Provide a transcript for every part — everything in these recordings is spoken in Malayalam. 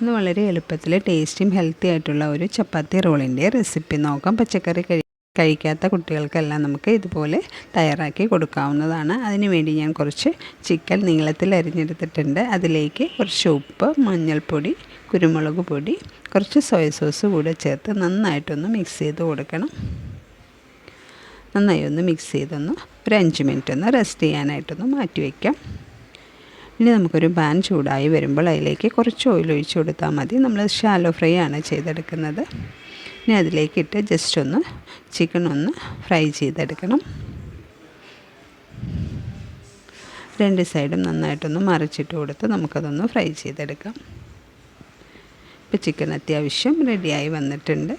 ഇന്ന് വളരെ എളുപ്പത്തിൽ ടേസ്റ്റിയും ഹെൽത്തി ആയിട്ടുള്ള ഒരു ചപ്പാത്തി റോളിന്റെ റെസിപ്പി നോക്കാം. പച്ചക്കറി കഴി കഴിക്കാത്ത കുട്ടികൾക്കെല്ലാം നമുക്ക് ഇതുപോലെ തയ്യാറാക്കി കൊടുക്കാവുന്നതാണ്. അതിനുവേണ്ടി ഞാൻ കുറച്ച് ചിക്കൻ നീളത്തിൽ അരിഞ്ഞെടുത്തിട്ടുണ്ട്. അതിലേക്ക് കുറച്ച് ഉപ്പ് മഞ്ഞൾപ്പൊടി കുരുമുളക് പൊടി കുറച്ച് സോയ സോസ് കൂടെ ചേർത്ത് നന്നായിട്ടൊന്ന് മിക്സ് ചെയ്ത് കൊടുക്കണം. നന്നായി ഒന്ന് മിക്സ് ചെയ്തൊന്ന് ഒരു അഞ്ച് മിനിറ്റ് ഒന്ന് റെസ്റ്റ് ചെയ്യാനായിട്ടൊന്ന് മാറ്റി വയ്ക്കാം. ഇനി നമുക്കൊരു പാൻ ചൂടായി വരുമ്പോൾ അതിലേക്ക് കുറച്ച് ഓയിൽ ഒഴിച്ചു കൊടുത്താൽ മതി. നമ്മൾ ഷാലോ ഫ്രൈ ആണ് ചെയ്തെടുക്കുന്നത്. ഇനി അതിലേക്ക് ഇട്ട് ജസ്റ്റ് ഒന്ന് ചിക്കൻ ഒന്ന് ഫ്രൈ ചെയ്തെടുക്കണം. രണ്ട് സൈഡും നന്നായിട്ടൊന്ന് മറിച്ചിട്ട് കൊടുത്ത് നമുക്കതൊന്ന് ഫ്രൈ ചെയ്തെടുക്കാം. ഇപ്പോൾ ചിക്കൻ അത്യാവശ്യം റെഡിയായി വന്നിട്ടുണ്ട്.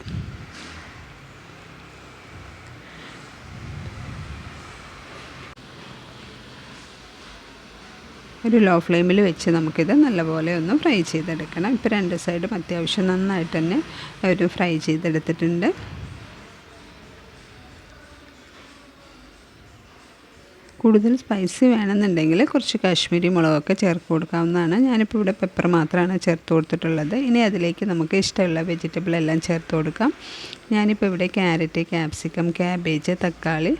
ഒരു ലോ ഫ്ലെയിമിൽ വെച്ച് നമുക്കിത് നല്ലപോലെ ഒന്ന് ഫ്രൈ ചെയ്തെടുക്കണം. ഇപ്പോൾ രണ്ട് സൈഡും അത്യാവശ്യം നന്നായിട്ട് തന്നെ ഒരു ഫ്രൈ ചെയ്തെടുത്തിട്ടുണ്ട്. കൂടുതൽ സ്പൈസി വേണമെന്നുണ്ടെങ്കിൽ കുറച്ച് കാശ്മീരി മുളകൊക്കെ ചേർത്ത് കൊടുക്കാവുന്നതാണ്. ഞാനിപ്പോൾ ഇവിടെ പെപ്പർ മാത്രമാണ് ചേർത്ത് കൊടുത്തിട്ടുള്ളത്. ഇനി അതിലേക്ക് നമുക്ക് ഇഷ്ടമുള്ള വെജിറ്റബിൾ എല്ലാം ചേർത്ത് കൊടുക്കാം. ഞാനിപ്പോൾ ഇവിടെ ക്യാരറ്റ് ക്യാപ്സിക്കം ക്യാബേജ് തക്കാളി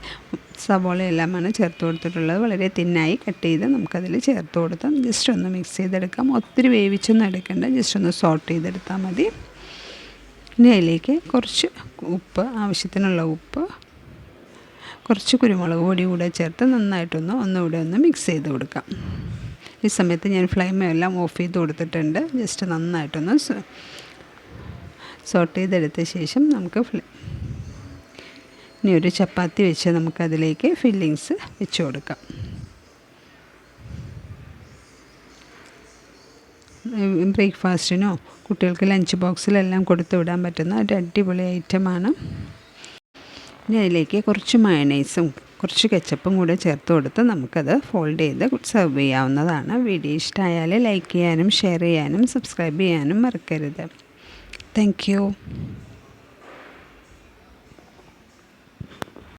സവോള എല്ലാമാണ് ചേർത്ത് കൊടുത്തിട്ടുള്ളത്. വളരെ തിന്നായി കട്ട് ചെയ്ത് നമുക്കതിൽ ചേർത്ത് കൊടുത്താം ജസ്റ്റ് ഒന്ന് മിക്സ് ചെയ്തെടുക്കാം. ഒത്തിരി വേവിച്ചൊന്നും എടുക്കേണ്ട. ജസ്റ്റ് ഒന്ന് സോട്ട് ചെയ്തെടുത്താൽ മതി. ഇനി അതിലേക്ക് കുറച്ച് ഉപ്പ് ആവശ്യത്തിനുള്ള ഉപ്പ് കുറച്ച് കുരുമുളക് പൊടി കൂടെ ചേർത്ത് നന്നായിട്ടൊന്ന് ഒന്നുകൂടെ ഒന്ന് മിക്സ് ചെയ്ത് കൊടുക്കാം. ഈ സമയത്ത് ഞാൻ ഫ്ലെയിം എല്ലാം ഓഫ് ചെയ്ത് കൊടുത്തിട്ടുണ്ട്. ജസ്റ്റ് നന്നായിട്ടൊന്ന് സോട്ട് ചെയ്തെടുത്ത ശേഷം നമുക്ക് ഇനി ഒരു ചപ്പാത്തി വെച്ച് നമുക്കതിലേക്ക് ഫില്ലിങ്സ് വെച്ച് കൊടുക്കാം. ബ്രേക്ക്ഫാസ്റ്റിനോ കുട്ടികൾക്ക് ലഞ്ച് ബോക്സിലെല്ലാം കൊടുത്തു വിടാൻ പറ്റുന്ന ഒരു അടിപൊളി ഐറ്റമാണ് ഇനി അതിലേക്ക് കുറച്ച് മയണൈസും കുറച്ച് കെച്ചപ്പും കൂടെ ചേർത്ത് കൊടുത്ത് നമുക്കത് ഫോൾഡ് ചെയ്ത് സെർവ് ചെയ്യാവുന്നതാണ്. വീഡിയോ ഇഷ്ടമായാൽ ലൈക്ക് ചെയ്യാനും ഷെയർ ചെയ്യാനും സബ്സ്ക്രൈബ് ചെയ്യാനും മറക്കരുത്. താങ്ക്